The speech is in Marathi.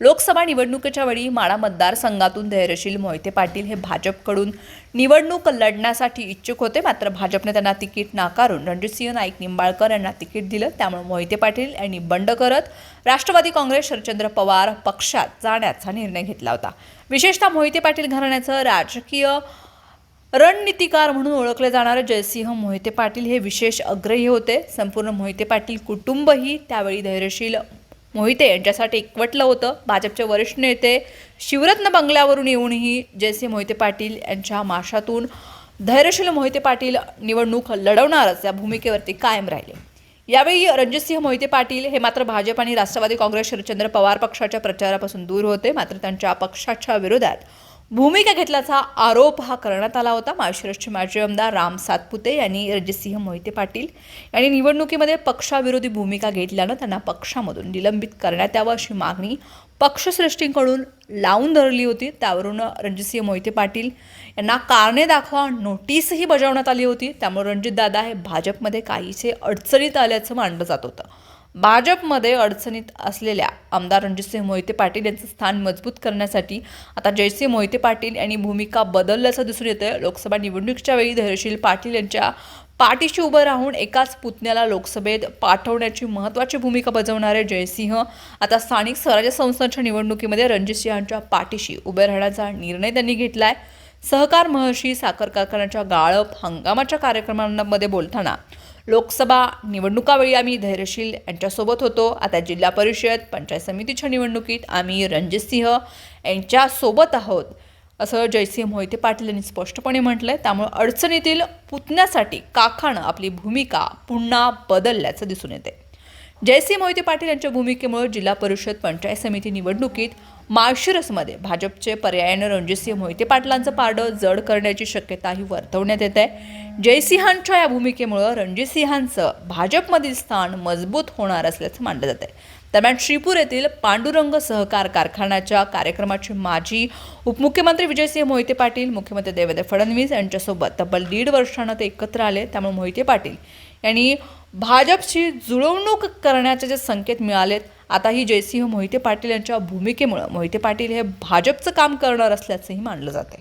लोकसभा निवडणुकीच्या वेळी माळा मतदारसंघातून धैर्यशील मोहिते पाटील हे भाजपकडून निवडणूक लढण्यासाठी इच्छुक होते. मात्र भाजपने त्यांना तिकीट नाकारून रणजितसिंह नाईक निंबाळकर यांना तिकीट दिलं. त्यामुळे मोहिते पाटील यांनी बंड करत राष्ट्रवादी काँग्रेस शरदचंद्र पवार पक्षात जाण्याचा निर्णय घेतला होता. विशेषतः मोहिते पाटील घराण्याचं राजकीय रणनीतिकार म्हणून ओळखले जाणारे जयसिंह मोहिते पाटील हे विशेष अग्रही होते. संपूर्ण मोहिते पाटील कुटुंबही त्यावेळी धैर्यशील मोहिते यांच्यासाठी एकवटलं होतं. भाजपचे वरिष्ठ नेते शिवरत्न बंगल्यावरून येऊनही जयसिंह मोहिते पाटील यांच्या माशातून धैर्यशील मोहिते पाटील निवडणूक लढवणारच या भूमिकेवरती कायम राहिले. यावेळी रणजितसिंह मोहिते पाटील हे मात्र भाजप आणि राष्ट्रवादी काँग्रेस शरदचंद्र पवार पक्षाच्या प्रचारापासून दूर होते. मात्र त्यांच्या पक्षाच्या विरोधात भूमिका घेतल्याचा आरोप हा करण्यात आला होता. माळशिरसचे माजी आमदार राम सातपुते यांनी रणजितसिंह मोहिते पाटील यांनी निवडणुकीमध्ये पक्षाविरोधी भूमिका घेतल्यानं त्यांना पक्षामधून निलंबित करण्यात यावं अशी मागणी पक्षश्रेष्ठींकडून लावून धरली होती. त्यावरून रणजितसिंह मोहिते पाटील यांना कारणे दाखवा नोटीसही बजावण्यात आली होती. त्यामुळे रणजितदादा हे भाजपमध्ये काहीसे अडचणीत आल्याचं मानलं जात होतं. भाजपमध्ये अडचणीत असलेल्या आमदार रणजितसिंह मोहिते पाटील यांचं स्थान मजबूत करण्यासाठी आता जयसिंह मोहिते पाटील यांनी भूमिका बदलल्याचं दिसून येतं लोकसभा निवडणुकीच्या वेळी धैर्यशील पाटील यांच्या पाठीशी उभं राहून एकाच पुतण्याला लोकसभेत पाठवण्याची महत्त्वाची भूमिका बजावणारे जयसिंह आता स्थानिक स्वराज्य संस्थांच्या निवडणुकीमध्ये रणजितसिंहांच्या पाठीशी उभे राहण्याचा निर्णय त्यांनी घेतला आहे सहकार महर्षी साखर कारखान्याच्या गाळप हंगामाच्या कार्यक्रमांमध्ये बोलताना लोकसभा निवडणुकावेळी आम्ही धैर्यशील यांच्यासोबत होतो. आता जिल्हा परिषद पंचायत समितीच्या निवडणुकीत आम्ही रणजितसिंह यांच्यासोबत आहोत. असं जयसिंह मोहिते पाटील यांनी स्पष्टपणे म्हटलंय. त्यामुळे अडचणीतील पुतण्यासाठी काखानं आपली भूमिका पुन्हा बदलल्याचं दिसून येते जयसिंह मोहिते पाटील यांच्या भूमिकेमुळे जिल्हा परिषद पंचायत समिती निवडणुकीत माळशिरसमध्ये भाजपचे पर्यायानं रणजितसिंह मोहिते पाटलांचं पारडं जड करण्याची शक्यताही वर्तवण्यात येत आहे. जयसिंहांच्या या भूमिकेमुळं रणजितसिंहांचं भाजपमधील स्थान मजबूत होणार असल्याचं मानलं जात आहे. दरम्यान श्रीपूर येथील पांडुरंग सहकार कारखान्याच्या कार्यक्रमाचे माजी उपमुख्यमंत्री विजयसिंह मोहिते पाटील मुख्यमंत्री देवेंद्र फडणवीस यांच्यासोबत तब्बल दीड वर्षानं ते एकत्र आले. त्यामुळे मोहिते पाटील यांनी भाजपशी जुळवणूक करण्याचे जे संकेत मिळालेत आता ही जयसिंह मोहिते पाटील यांच्या भूमिकेमुळं मोहिते पाटील हे भाजपचं काम करणार असल्याचंही मानलं जाते